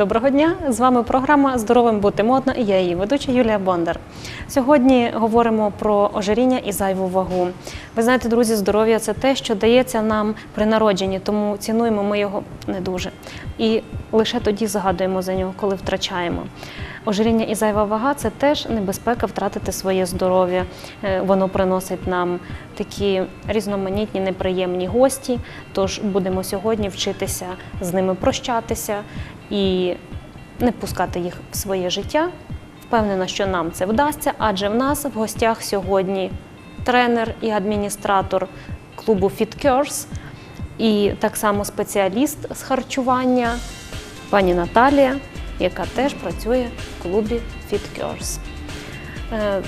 Доброго дня! З вами програма Здоровим бути модно і я її ведуча Юлія Бондар. Сьогодні говоримо про ожиріння і зайву вагу. Ви знаєте, друзі, здоров'я це те, що дається нам при народженні, тому цінуємо ми його не дуже. І лише тоді згадуємо за нього, коли втрачаємо. Ожиріння і зайва вага це теж небезпека втратити своє здоров'я. Е, Воно приносить нам такі різноманітні неприємні гості. Тож будемо сьогодні вчитися з ними прощатися і не пускати їх в своє життя. Впевнена, що нам це вдасться, адже в нас в гостях сьогодні тренер і адміністратор клубу Fit і так само спеціаліст з харчування пані Наталія, яка теж працює в клубі Fit Curse. Е,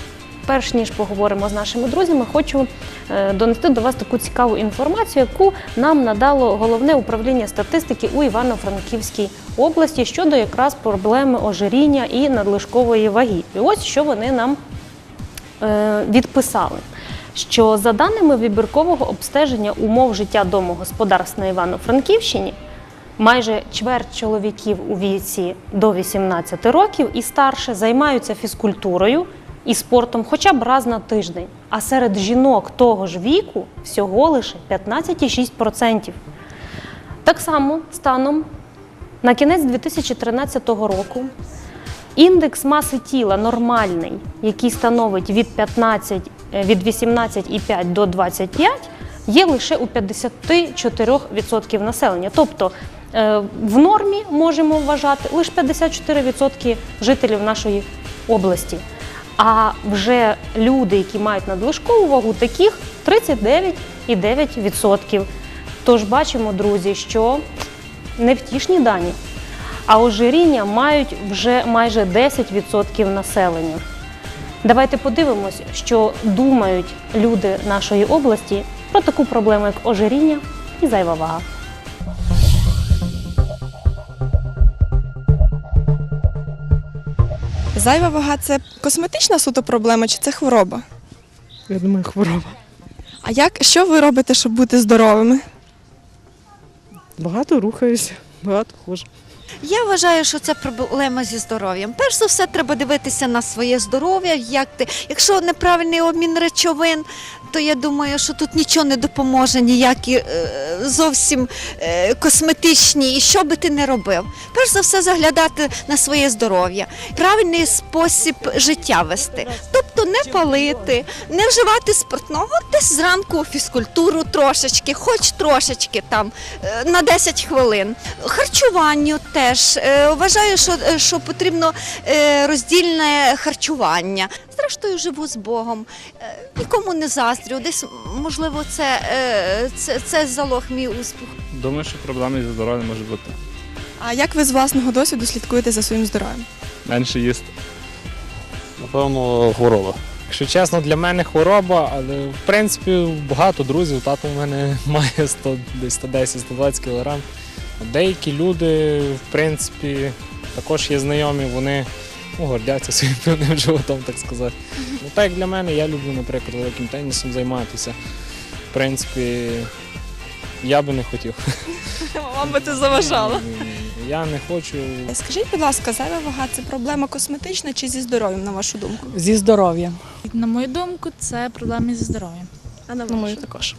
Перш ніж поговоримо з нашими друзями, хочу е, донести до вас таку цікаву інформацію, яку нам надало головне управління статистики у Івано-Франківській області щодо якраз проблеми ожиріння і надлишкової ваги. І ось що вони нам е, відписали. Що за даними вибіркового обстеження умов життя домогосподарств на Івано-Франківщині, майже чверть чоловіків у віці до 18 років і старше займаються фізкультурою і спортом хоча б раз на тиждень. А серед жінок того ж віку всього лише 15,6%. Так само станом на кінець 2013 року індекс маси тіла нормальний, який становить від 15, е, від 18,5 до 25, є лише у 54% населення. Тобто е, в нормі можемо вважати лише 54% жителів нашої області. А вже люди, які мають надлишкову вагу, таких 39,9%. Тож бачимо, друзі, що невтішні дані. А ожиріння мають вже майже 10% населення. Давайте подивимось, що думають люди нашої області про таку проблему, як ожиріння і зайва вага. Зайва вага це косметична суто проблема чи це хвороба? Я думаю, хвороба. А як що ви робите, щоб бути здоровими? Багато рухаюся, багато ходжу. Я вважаю, що це проблема зі здоров'ям. Перш за все, треба дивитися на своє здоров'я. Як ти, якщо неправильний обмін речовин, то я думаю, що тут нічого не допоможе, ніякі е, зовсім е, косметичні, і що би ти не робив. Перш за все, заглядати на своє здоров'я, правильний спосіб життя вести. Тобто не палити, не вживати спиртного, десь зранку фізкультуру трошечки, хоч трошечки там е, на 10 хвилин. Харчуванню теж Е, вважаю, що, е, що потрібно е, роздільне харчування. Зрештою, живу з Богом. Нікому не заздрю. Десь можливо, це, це, це залог мій успіх. Думаю, що проблеми зі здоров'ям може бути. А як ви з власного досвіду слідкуєте за своїм здоров'ям? Менше їсти. Напевно, хвороба. Якщо чесно, для мене хвороба, але в принципі багато друзів. Тато в мене має 100, десь 110-120 кг. Деякі люди, в принципі, також є знайомі, вони ну, гордяться своїм певним животом, так сказати. Ну так як для мене, я люблю, наприклад, великим тенісом займатися. В принципі, я би не хотів. Вам би це заважало. Я не хочу. Скажіть, будь ласка, зайва вага це проблема косметична чи зі здоров'ям, на вашу думку? Зі здоров'ям. На мою думку, це проблеми зі здоров'ям. А на На мою також.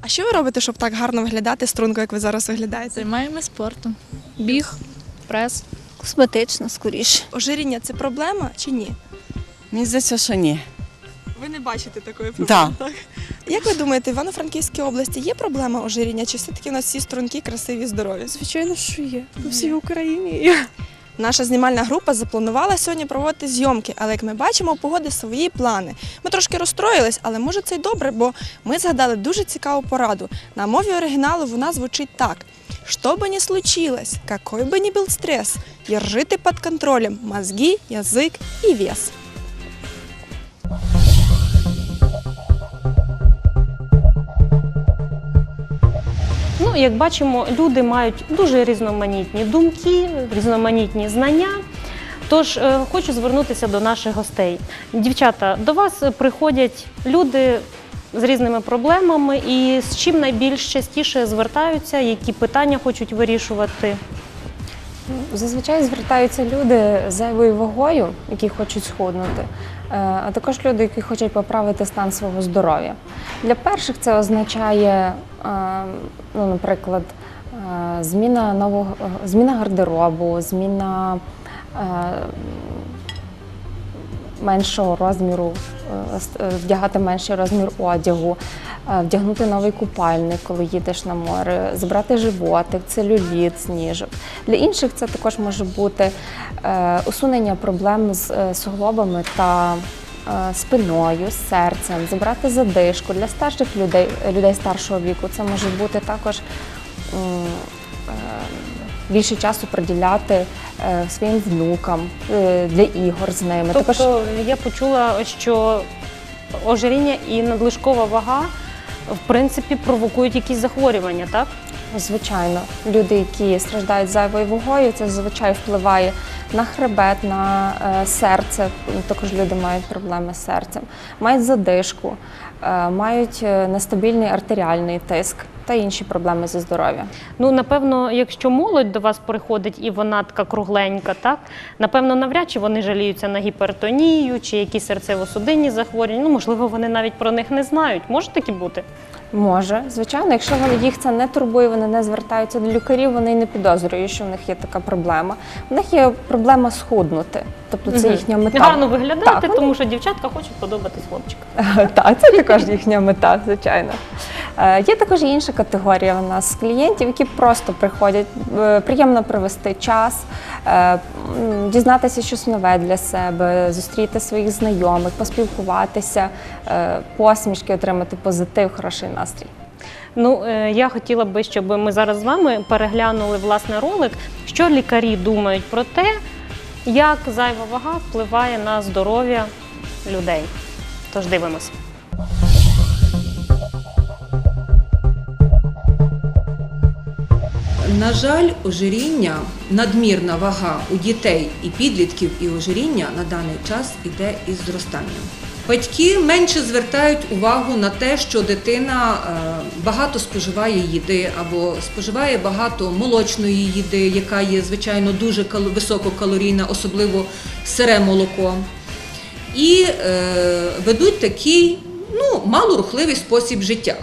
А що ви робите, щоб так гарно виглядати струнко, як ви зараз виглядаєте? Займаємося спортом. Біг, прес. Косметично скоріше. Ожиріння це проблема чи ні? Мені здається, що ні. Ви не бачите такої проблеми, так? Як ви думаєте, в Івано-Франківській області є проблема ожиріння, чи все-таки у нас всі струнки, красиві, здорові? Звичайно, що є. По всій Україні. Наша знімальна група запланувала сьогодні проводити зйомки, але як ми бачимо, у погоди свої плани. Ми трошки розстроїлись, але може це й добре, бо ми згадали дуже цікаву пораду. На мові оригіналу вона звучить так: Что бы ни случилось, какой бы ни был стресс, держите под контролем мозги, язык и вес. Ну, як бачимо, люди мають дуже різноманітні думки, різноманітні знання. Тож е, хочу звернутися до наших гостей. Дівчата, до вас приходять люди з різними проблемами і з чим найбільш частіше звертаються, які питання хочуть вирішувати. Зазвичай звертаються люди з зайвою вагою, які хочуть схуднути, е, а також люди, які хочуть поправити стан свого здоров'я. Для перших це означає, ну, наприклад, е, зміна нового зміна гардеробу, зміна е, меншого розміру, е, е, вдягати менший розмір одягу, е, вдягнути новий купальник, коли їдеш на море, забрати животик, целюліт, сніжок. Для інших це також може бути е, усунення проблем з е, суглобами та е, спиною, серцем, забрати задишку. Для старших людей, людей старшого віку це може бути також. е, Більше часу приділяти е, своїм внукам е, для ігор з ними. Також Тобто я почула, що ожиріння і надлишкова вага в принципі провокують якісь захворювання, так? Звичайно, люди, які страждають зайвою вагою, це зазвичай впливає на хребет, на е, серце. Також люди мають проблеми з серцем, мають задишку, мають е, нестабільний артеріальний тиск та інші проблеми зі здоров'ям. Ну, напевно, якщо молодь до вас приходить і вона така кругленька, так напевно, навряд чи вони жаліються на гіпертонію чи якісь серцево-судинні захворювання. Ну, можливо, вони навіть про них не знають. Може такі бути? Може, звичайно, якщо вони їх це не турбує, вони не звертаються до лікарів, вони й не підозрюють, що в них є така проблема. У них є проблема схуднути, тобто це їхня мета. Гарно виглядаєте, Так, вони- тому що дівчатка хочуть подобатись хлопчикам. Так, це також їхня мета, звичайно. Е, Є також інша категорія у нас клієнтів, які просто приходять, е, приємно провести час, е, дізнатися щось нове для себе, зустріти своїх знайомих, поспілкуватися, посмішки, отримати позитив, хороший настрій. Ну, е, я хотіла би, щоб ми зараз з вами переглянули власне ролик, що лікарі думають про те, як зайва вага впливає на здоров'я людей. Тож дивимось. На жаль, ожиріння, надмірна вага у дітей і підлітків і ожиріння на даний час іде із зростанням. Батьки менше звертають увагу на те, що дитина е, багато споживає їди або споживає багато молочної їди, яка є звичайно дуже кал- висококалорійна, особливо сире молоко. І е, ведуть такий ну, малорухливий спосіб життя.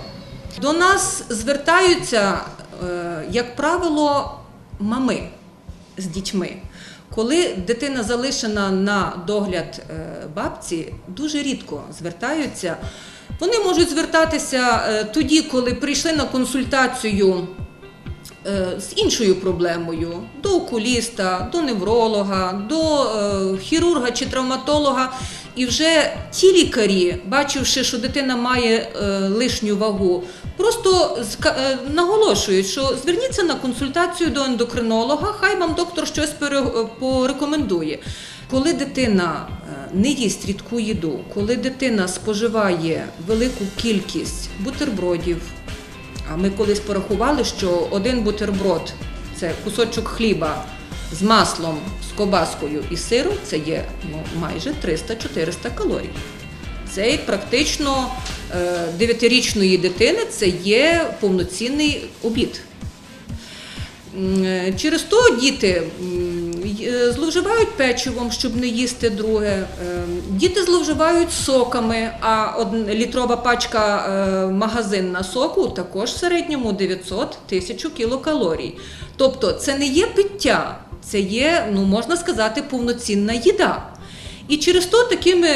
До нас звертаються, е, як правило, мами з дітьми. Коли дитина залишена на догляд е, бабці, дуже рідко звертаються. Вони можуть звертатися е, тоді, коли прийшли на консультацію е, з іншою проблемою до окуліста, до невролога, до хірурга чи травматолога. І вже ті лікарі, бачивши, що дитина має лишню вагу, просто е, наголошують, що зверніться на консультацію до ендокринолога, хай вам доктор щось е, порекомендує. Коли дитина е, не їсть рідку їду, коли дитина споживає велику кількість бутербродів, а ми колись порахували, що один бутерброд це кусочок хліба з маслом, з кобаскою і сиром, це є ну, майже 300-400 калорій. Це практично е, 9-річної дитини це є повноцінний обід. Е, Через то діти е, зловживають печивом, щоб не їсти друге. Діти зловживають соками, а літрова пачка магазинна соку також в середньому 900 тисяч кілокалорій. Тобто це не є пиття, це є, ну можна сказати, повноцінна їда. І через то такими,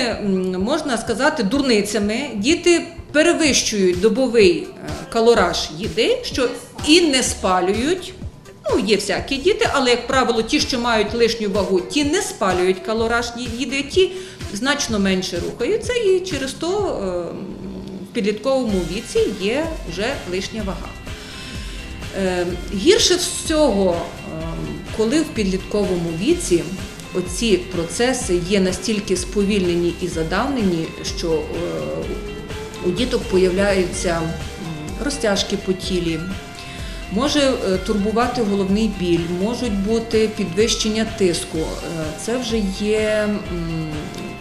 можна сказати, дурницями діти перевищують добовий е, калораж їди, що і не спалюють. Ну, є всякі діти, але, як правило, ті, що мають лишню вагу, ті не спалюють калораж їди, ті значно менше рухаються, і через то е, в підлітковому віці є вже лишня вага. Е, Гірше всього, коли в підлітковому віці оці процеси є настільки сповільнені і задавнені, що е, у діток появляються розтяжки по тілі, може е, турбувати головний біль, можуть бути підвищення тиску. Е, Це вже є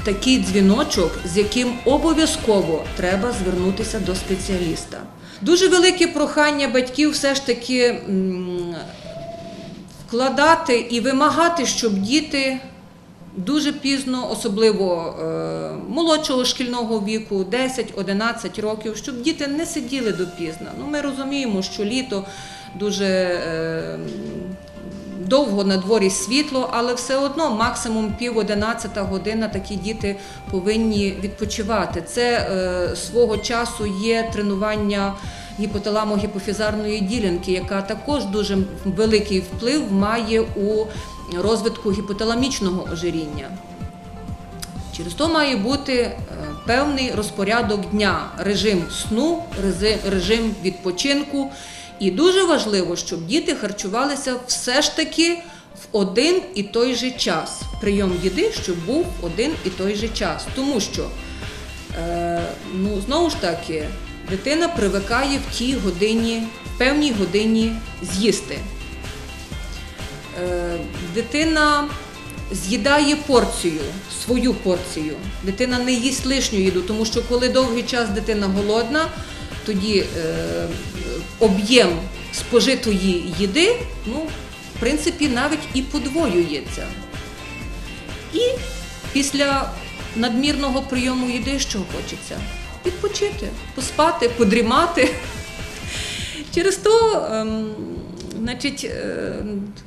такий дзвіночок, з яким обов'язково треба звернутися до спеціаліста. Дуже велике прохання батьків все ж таки вкладати і вимагати, щоб діти дуже пізно, особливо е, молодшого шкільного віку, 10-11 років, щоб діти не сиділи допізно. Ну, ми розуміємо, що літо дуже е, довго на дворі світло, але все одно максимум пів одинадцята година такі діти повинні відпочивати. Це е, свого часу є тренування гіпоталамо-гіпофізарної ділянки, яка також дуже великий вплив має у розвитку гіпоталамічного ожиріння. Через то має бути е, певний розпорядок дня, режим сну, режим відпочинку. І дуже важливо, щоб діти харчувалися все ж таки в один і той же час. Прийом їди, щоб був один і той же час. Тому що, е, ну, знову ж таки, дитина привикає в тій годині, в певній годині з'їсти. Е, дитина з'їдає порцію, свою порцію. Дитина не їсть лишню їду, тому що коли довгий час дитина голодна, тоді е, об'єм спожитої їди, ну, в принципі, навіть і подвоюється. І після надмірного прийому їди що хочеться? Відпочити, поспати, подрімати. Через то, ем, значить, е,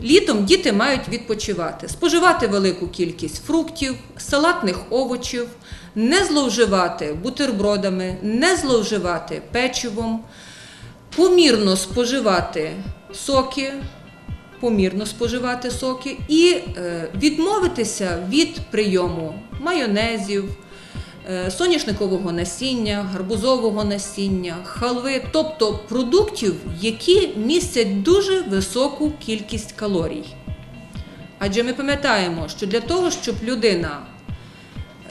літом діти мають відпочивати, споживати велику кількість фруктів, салатних овочів, не зловживати бутербродами, не зловживати печивом, помірно споживати соки, помірно споживати соки і е, відмовитися від прийому майонезів, соняшникового насіння, гарбузового насіння, халви, тобто продуктів, які містять дуже високу кількість калорій. Адже ми пам'ятаємо, що для того, щоб людина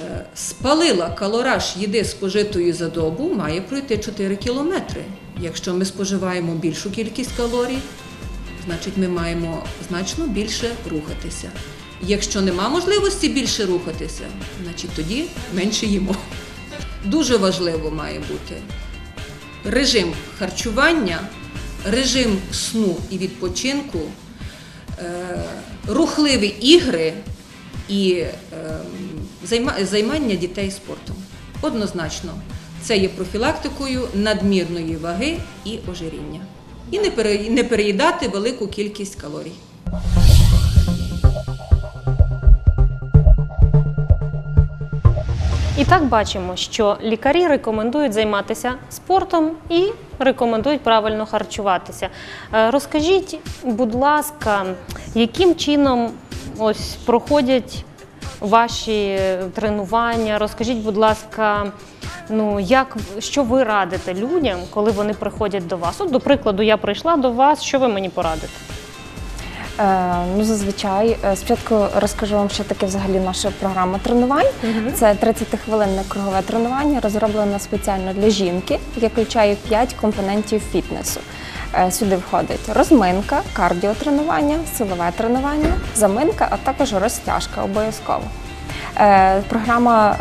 е, спалила калораж їди спожитої за добу, має пройти 4 кілометри. Якщо ми споживаємо більшу кількість калорій, значить ми маємо значно більше рухатися. Якщо нема можливості більше рухатися, значить тоді менше їмо. Дуже важливо має бути режим харчування, режим сну і відпочинку, е, рухливі ігри і е, займання дітей спортом. Однозначно, це є профілактикою надмірної ваги і ожиріння. І не переїдати велику кількість калорій. І так бачимо, що лікарі рекомендують займатися спортом і рекомендують правильно харчуватися. Е, Розкажіть, будь ласка, яким чином ось проходять ваші тренування? Розкажіть, будь ласка, ну як що ви радите людям, коли вони приходять до вас? От, до прикладу, я прийшла до вас. Що ви мені порадите? Е, ну, зазвичай, е, спочатку розкажу вам, що таке взагалі наша програма тренувань. Це 30-хвилинне кругове тренування, розроблене спеціально для жінки, яке включає 5 компонентів фітнесу. Е, Сюди входить розминка, кардіотренування, силове тренування, заминка, а також розтяжка обов'язково. Програма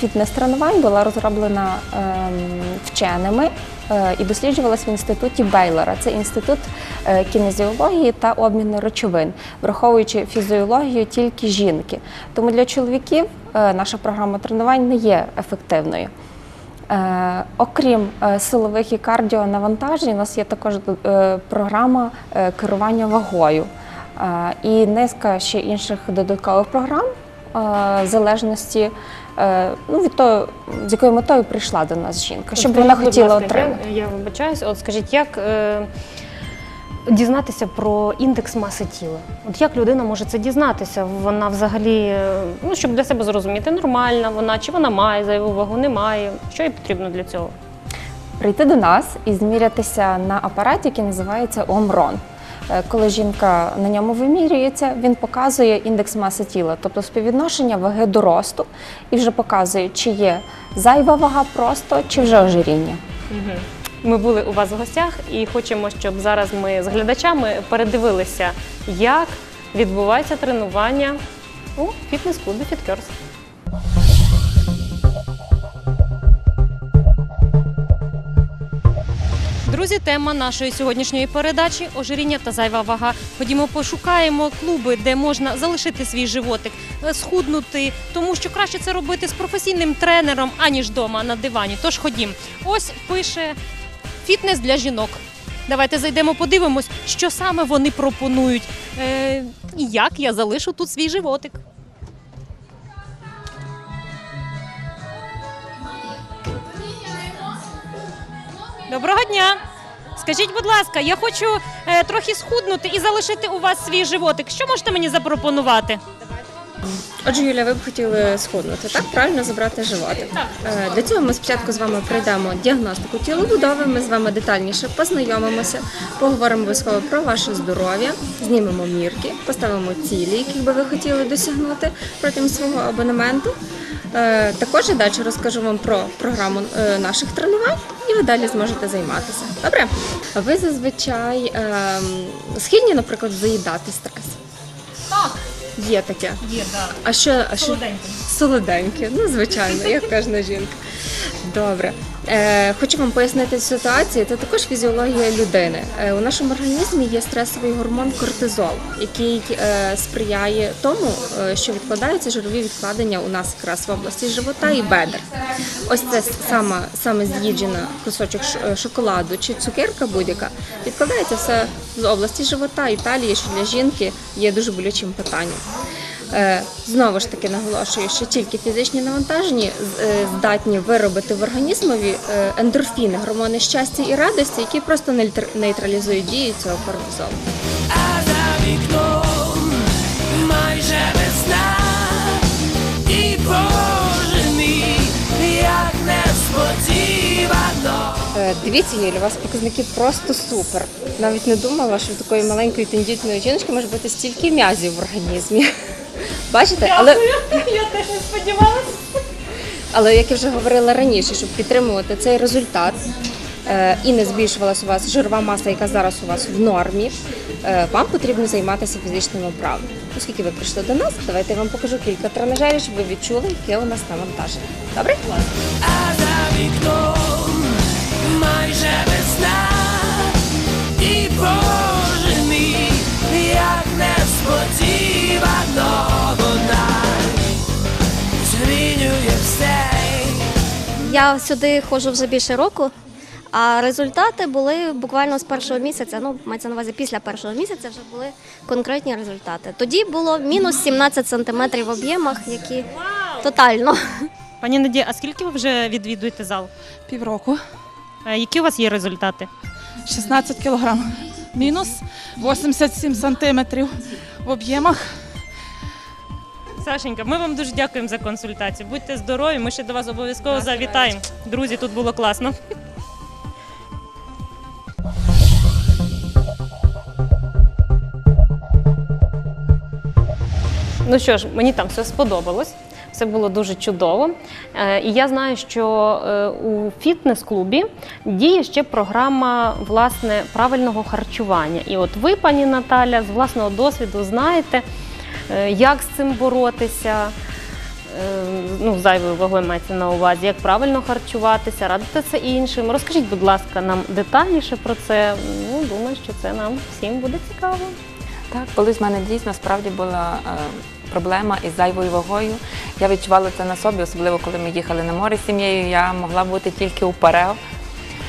фітнес-тренувань була розроблена ем, вченими і досліджувалась в інституті Бейлора. Це інститут е, кінезіології та обміну речовин, враховуючи фізіологію тільки жінки. Тому для чоловіків е, наша програма тренувань не є ефективною. Е, окрім е, силових і кардіонавантажень, у нас є також е, програма е, керування вагою е, і низка ще інших додаткових програм е, в залежності е, ну, від того, з якою метою прийшла до нас жінка, щоб вона хотіла отримати. Я, я вибачаюсь, от скажіть, як е, дізнатися про індекс маси тіла? От як людина може це дізнатися? Вона взагалі, е, ну щоб для себе зрозуміти, нормальна вона, чи вона має зайву вагу, не має. Що їй потрібно для цього? прийти до нас і змірятися на апараті, який називається ОМРОН. Е, Коли жінка на ньому вимірюється, він показує індекс маси тіла, тобто співвідношення ваги до росту, і вже показує, чи є зайва вага просто, чи вже ожиріння. Ми були у вас в гостях і хочемо, щоб зараз ми з глядачами передивилися, як відбувається тренування у фітнес-клубі FitCurse. Друзі, тема нашої сьогоднішньої передачі ожиріння та зайва вага. Ходімо, пошукаємо клуби, де можна залишити свій животик, е, схуднути, тому що краще це робити з професійним тренером, аніж вдома на дивані. Тож ходім. Ось пише фітнес для жінок. Давайте зайдемо, подивимось, що саме вони пропонують, е, і як я залишу тут свій животик. Доброго дня! Скажіть, будь ласка, я хочу е, трохи схуднути і залишити у вас свій животик. Що можете мені запропонувати? Отже, Юля, ви б хотіли схуднути, так? Правильно забрати животик. Е, Для цього ми спочатку з вами пройдемо діагностику тілобудови. Ми з вами детальніше познайомимося, поговоримо обов'язково про ваше здоров'я, знімемо мірки, поставимо цілі, яких би ви хотіли досягнути протягом свого абонементу. Е, Також я далі розкажу вам про програму е, наших тренувань, і ви далі зможете займатися. Добре? Ви зазвичай ем, схильні, наприклад, заїдати стрес. Так, Є таке. є, так. А що, а що Солоденько. солоденьке? Ну, звичайно, як кожна жінка. Добре. Е, хочу вам пояснити ситуацію. Це також фізіологія людини. Е, у нашому організмі є стресовий гормон кортизол, який е, сприяє тому, що відкладаються жирові відкладення у нас якраз в області живота і бедер. Ось це саме, саме з'їджена кусочок шоколаду чи цукерка будь-яка відкладається все з області живота і талії, що для жінки є дуже болючим питанням. Е, Знову ж таки наголошую, що тільки фізичні навантаження е, здатні виробити в організмові е, ендорфіни, гормони щастя і радості, які просто нейтр- нейтралізують дію цього кортизолу. А за вікном майже весна і Боже мій, як несподівано. Дивіться, Юлі, у вас показники просто супер. Навіть не думала, що в такої маленької тендітної жіночки може бути стільки м'язів в організмі. Бачите, але Я теж не сподівалася. Але як я вже говорила раніше, щоб підтримувати цей результат е, і не збільшувалася у вас жирова маса, яка зараз у вас в нормі, е, вам потрібно займатися фізичними вправами. Оскільки ви прийшли до нас, давайте я вам покажу кілька тренажерів, щоб ви відчули, яке у нас навантаження. Добре? А за вікном майже весна і Боже мій, як несподівано вона змінює все. Я сюди ходжу вже більше року, а результати були буквально з першого місяця. Ну, мається на увазі після першого місяця вже були конкретні результати. Тоді було мінус 17 сантиметрів в об'ємах, які тотально. Пані Надія, а скільки ви вже відвідуєте зал? Півроку. Е, Які у вас є результати? 16 кілограм. Мінус 87 сантиметрів в об'ємах. Сашенька, ми вам дуже дякуємо за консультацію. Будьте здорові, ми ще до вас обов'язково завітаємо. Друзі, тут було класно. Ну що ж, мені там все сподобалось. Все було дуже чудово. Е, І я знаю, що е, у фітнес-клубі діє ще програма власне правильного харчування. І от ви, пані Наталя, з власного досвіду знаєте, е, як з цим боротися. Ну, зайвою вагою мається на увазі, як правильно харчуватися, радити це іншим. Розкажіть, будь ласка, нам детальніше про це. Ну, думаю, що це нам всім буде цікаво. Так, колись в мене дійсно справді була проблема із зайвою вагою. Я відчувала це на собі, особливо коли ми їхали на море з сім'єю. Я могла бути тільки у уперед.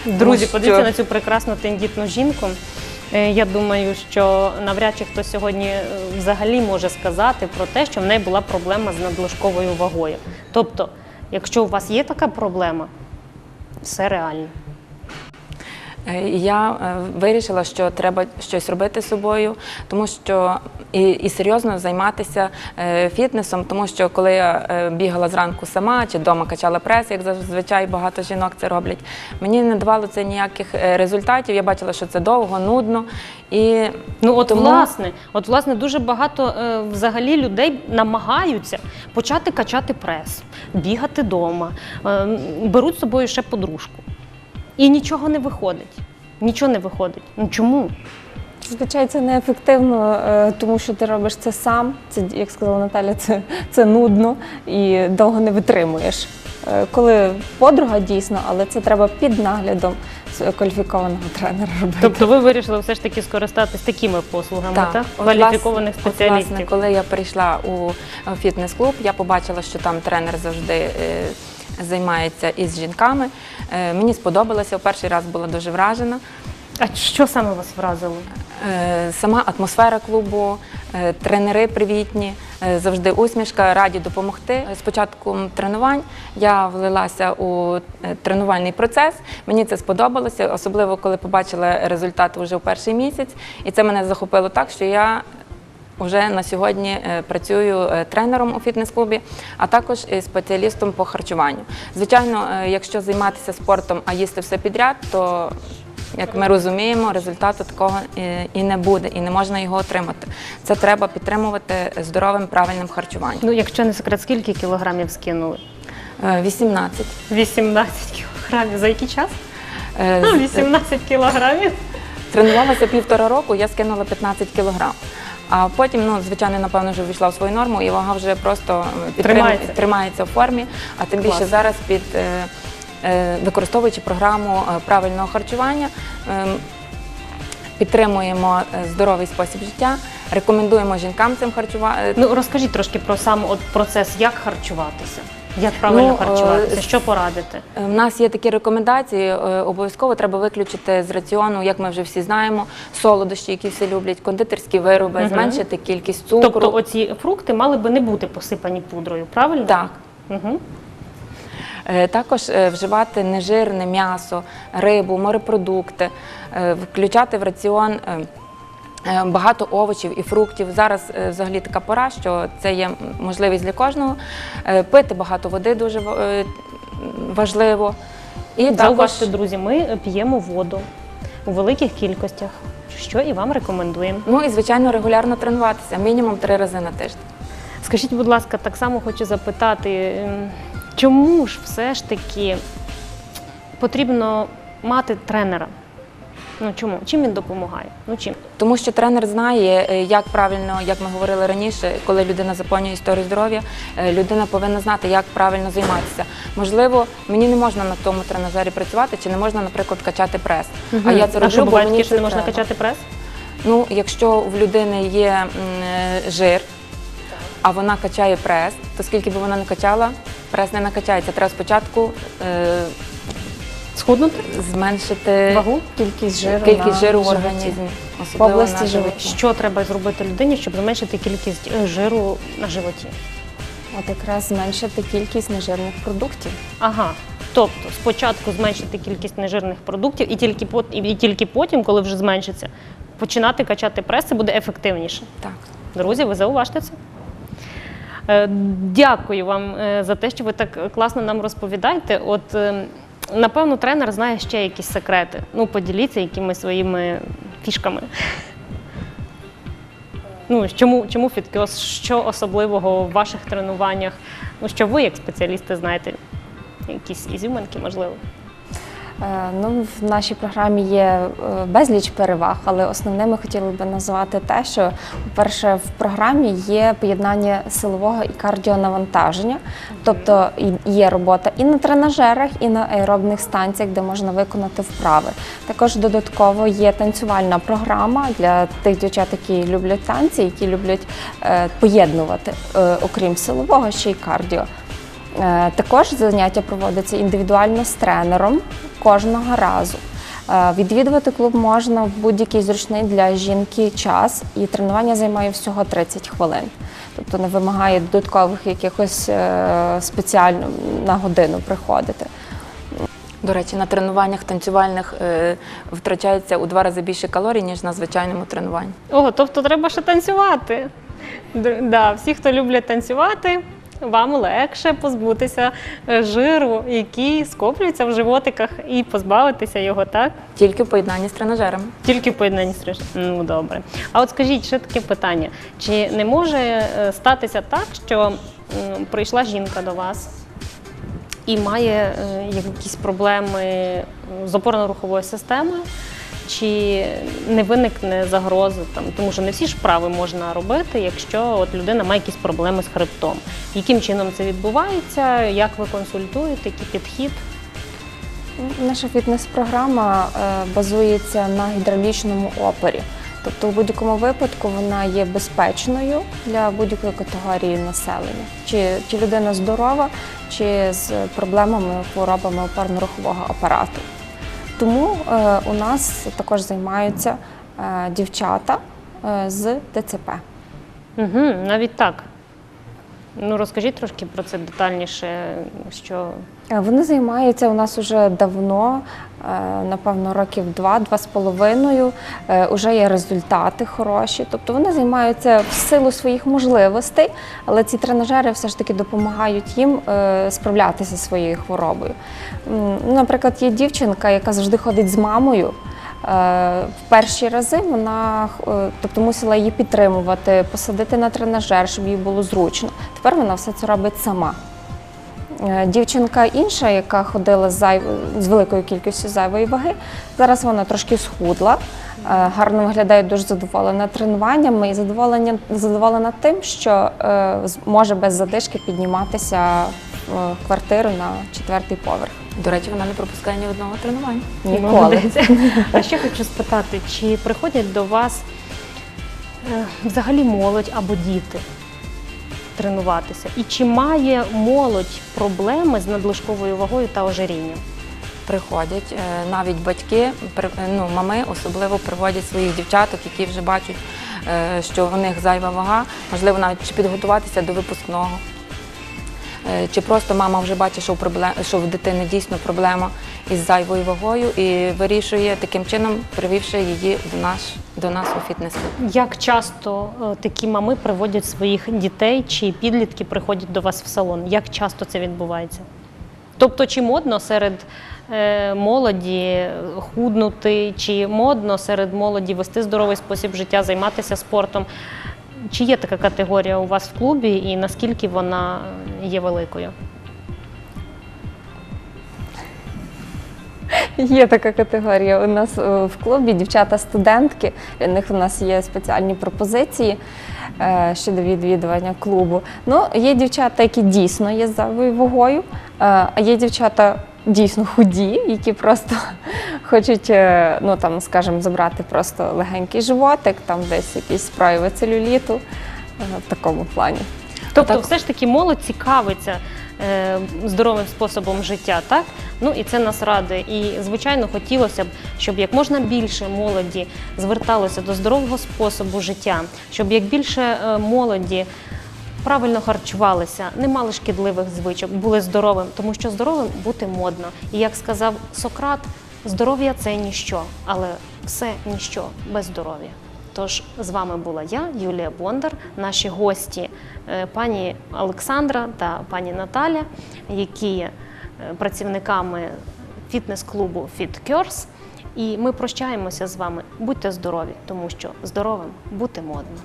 Друзі, що- подивіться на цю прекрасну тендітну жінку. Е, Я думаю, що навряд чи хтось сьогодні е, взагалі може сказати про те, що в неї була проблема з надлишковою вагою. Тобто, якщо у вас є така проблема, все реально. Е, Я е, вирішила, що треба щось робити з собою, тому що і, і серйозно займатися е, фітнесом, тому що коли я бігала зранку сама чи вдома качала прес, як зазвичай багато жінок це роблять, мені не давало це ніяких результатів. Я бачила, що це довго, нудно. І Ну от Тому- власне, от власне дуже багато взагалі людей намагаються почати качати прес, бігати вдома, беруть з собою ще подружку. І нічого не виходить. Нічого не виходить. Ну чому? Зазвичай це неефективно, е, тому що ти робиш це сам. Це, як сказала Наталя, це, це нудно і довго не витримуєш. Е, Коли подруга дійсно, але це треба під наглядом кваліфікованого тренера робити. Тобто ви вирішили все ж таки скористатись такими послугами, так? От, Кваліфікованих власне- спеціалістів. От, власне, коли я прийшла у е, фітнес-клуб, я побачила, що там тренер завжди займається із жінками. Е, Мені сподобалося, в перший раз була дуже вражена. А що саме вас вразило? Е, Сама атмосфера клубу, е, тренери привітні, завжди усмішка, раді допомогти. З початком тренувань я влилася у тренувальний процес. Мені це сподобалося, особливо коли побачила результати вже в перший місяць. І це мене захопило так, що я вже на сьогодні е, працюю е, тренером у фітнес-клубі, а також спеціалістом по харчуванню. Звичайно, е, якщо займатися спортом, а їсти все підряд, то як ми розуміємо, результату такого і не буде, і не можна його отримати. Це треба підтримувати здоровим правильним харчуванням. Ну, якщо не секрет, скільки кілограмів скинули? Е, 18. 18 кілограмів. За який час? Е, 18 кілограмів. Тренувалася півтора року, я скинула 15 кілограм. А потім, ну, звичайно, напевно, вже ввійшла в свою норму, і вага вже просто е, підтрим- Тримається. тримається в формі. А тим більше Клас. зараз під е, е, використовуючи програму правильного харчування. е, Підтримуємо здоровий спосіб життя, рекомендуємо жінкам цим харчувати. Ну розкажіть трошки про сам от процес, як харчуватися, як правильно Ну, е, харчуватися, що порадити? У нас є такі рекомендації. е, Обов'язково треба виключити з раціону, як ми вже всі знаємо, солодощі, які всі люблять, кондитерські вироби, Мгм. зменшити кількість цукру. Тобто оці фрукти мали би не бути посипані пудрою, правильно? Так. Угу. Е, Також е, вживати нежирне м'ясо, рибу, морепродукти, е, включати в раціон. Е, Багато овочів і фруктів. Зараз е, взагалі така пора, що це є можливість для кожного. Е, Пити багато води дуже важливо. І також Зауважте, друзі, ми п'ємо воду у великих кількостях, що і вам рекомендуємо. ну і звичайно регулярно тренуватися, мінімум три рази на тиждень. Скажіть, будь ласка, так само хочу запитати, ем, чому ж все ж таки потрібно мати тренера? Ну чому? Чим він допомагає? Ну чим? Тому що тренер знає, е, як правильно, як ми говорили раніше, коли людина заповнює історію здоров'я, е, людина повинна знати, як правильно займатися. Можливо, мені не можна на тому тренажері працювати, чи не можна, наприклад, качати прес. А я це а що роблю, бо мені що не можна треба. качати прес? Ну, якщо в людини є е, жир, а вона качає прес, то скільки б вона не качала, прес не накачається. Треба спочатку е, Схуднути? зменшити Вагу? Кількість жиру кількість жиру в організмі. В області животі. Що треба зробити людині, щоб зменшити кількість е, жиру на животі? От якраз зменшити кількість нежирних продуктів. Ага. Тобто спочатку зменшити кількість нежирних продуктів, і тільки пот- і тільки потім, коли вже зменшиться, починати качати прес, це буде ефективніше. Так. Друзі, ви зауважте це. Е, Дякую вам е, за те, що ви так класно нам розповідаєте. От е, напевно, тренер знає ще якісь секрети. Ну, поділіться якимись своїми фішками. Ну, чому, чому фіткіос, що особливого в ваших тренуваннях? Ну, що ви, як спеціалісти, знаєте, якісь ізюминки, можливо. Е, Ну, в нашій програмі є е, безліч переваг, але основними хотіли би назвати те, що, по-перше, в програмі є поєднання силового і кардіонавантаження, тобто є робота і на тренажерах, і на аеробних станціях, де можна виконати вправи. Також додатково є танцювальна програма для тих дівчат, які люблять танці, які люблять е, поєднувати, окрім силового, ще й кардіо. Е, Також заняття проводиться індивідуально з тренером кожного разу. Е, Відвідувати клуб можна в будь-який зручний для жінки час, і тренування займає всього 30 хвилин. Тобто не вимагає додаткових якихось е, спеціально на годину приходити. До речі, на тренуваннях танцювальних втрачається у два рази більше калорій, ніж на звичайному тренуванні. Ого, тобто треба ще танцювати. Да, всі, хто люблять танцювати, вам легше позбутися е, жиру, який скоплюється в животиках, і позбавитися його, так? Тільки в поєднанні з тренажерами. Тільки в поєднанні з треш- Ну добре. А от скажіть ще таке питання: чи не може е, статися так, що прийшла жінка до вас і має е, якісь проблеми з опорно-руховою системою? Чи не виникне загрози там, тому що не всі ж вправи можна робити, якщо от людина має якісь проблеми з хребтом. Яким чином це відбувається? Як ви консультуєте? Який підхід? Наша фітнес-програма е, базується на гідравлічному опорі. Тобто, у будь-якому випадку вона є безпечною для будь-якої категорії населення. Чи, чи людина здорова, чи з проблемами, хворобами опорно-рухового апарату. Тому е, у нас також займаються е, дівчата е, з ДЦП. Угу, навіть так. Ну, розкажіть трошки про це детальніше, що Е, Вони займаються у нас уже давно, е, напевно, років два-два з половиною. Е, Уже є результати хороші. Тобто вони займаються в силу своїх можливостей, але ці тренажери все ж таки допомагають їм справлятися зі своєю хворобою. Наприклад, є дівчинка, яка завжди ходить з мамою. Е, В перші рази вона е, тобто, мусила її підтримувати, посадити на тренажер, щоб їй було зручно. Тепер вона все це робить сама. Е, Дівчинка інша, яка ходила з, великою кількістю зайвої ваги, зараз вона трошки схудла, гарно виглядає, дуже задоволена тренуваннями і задоволення, задоволена тим, що може без задишки підніматися в квартиру на четвертий поверх. До речі, вона не пропускає ні одного тренування. Ніколи. А ще хочу спитати, чи приходять до вас е, взагалі молодь або діти тренуватися? І чи має молодь проблеми з надлишковою вагою та ожирінням? Приходять е, навіть батьки, при- ну мами особливо приводять своїх дівчаток, які вже бачать, е, що в них зайва вага, можливо, навіть чи підготуватися до випускного. Е, Чи просто мама вже бачить, що проблем, що в дитини дійсно проблема із зайвою вагою і вирішує таким чином, привівши її до нас, до нас у фітнес-клуб. Як часто е, такі мами приводять своїх дітей чи підлітки приходять до вас в салон? Як часто це відбувається? Тобто, чи модно серед е, молоді худнути, чи модно серед молоді вести здоровий спосіб життя, займатися спортом? Чи є така категорія у вас в клубі і наскільки вона є великою? Є така категорія. У нас е, в клубі дівчата-студентки. Для них у нас є спеціальні пропозиції е, щодо відвідування клубу. Ну, є дівчата, які дійсно є з зайвою вагою, е, а є дівчата дійсно худі, які просто хочуть, е, ну там, скажімо, забрати просто легенький животик, там десь якісь прояви целюліту е, в такому плані. Тобто, Так. все ж таки молодь цікавиться е, здоровим способом життя, так? Ну і це нас радує. І звичайно, хотілося б, щоб як можна більше молоді зверталося до здорового способу життя, щоб як більше е, молоді. Правильно харчувалися, не мали шкідливих звичок, були здоровим, тому що здоровим бути модно. І як сказав Сократ, здоров'я це ніщо, але все ніщо без здоров'я. Тож з вами була я, Юлія Бондар, наші гості е, пані Олександра та пані Наталя, які є е, працівниками фітнес-клубу FitCures. І ми прощаємося з вами. Будьте здорові, тому що здоровим бути модно.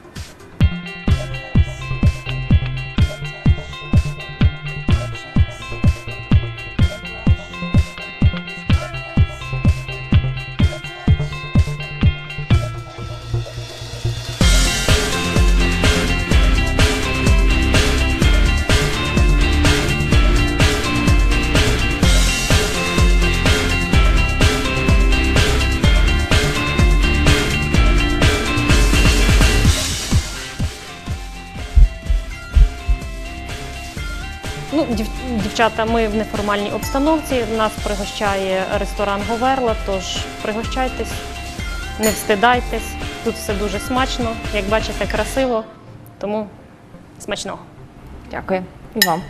Дівчата, ми в неформальній обстановці. Нас пригощає ресторан Говерла, тож пригощайтесь, не встидайтесь. Тут все дуже смачно, як бачите, красиво. Тому смачного. Дякую і вам.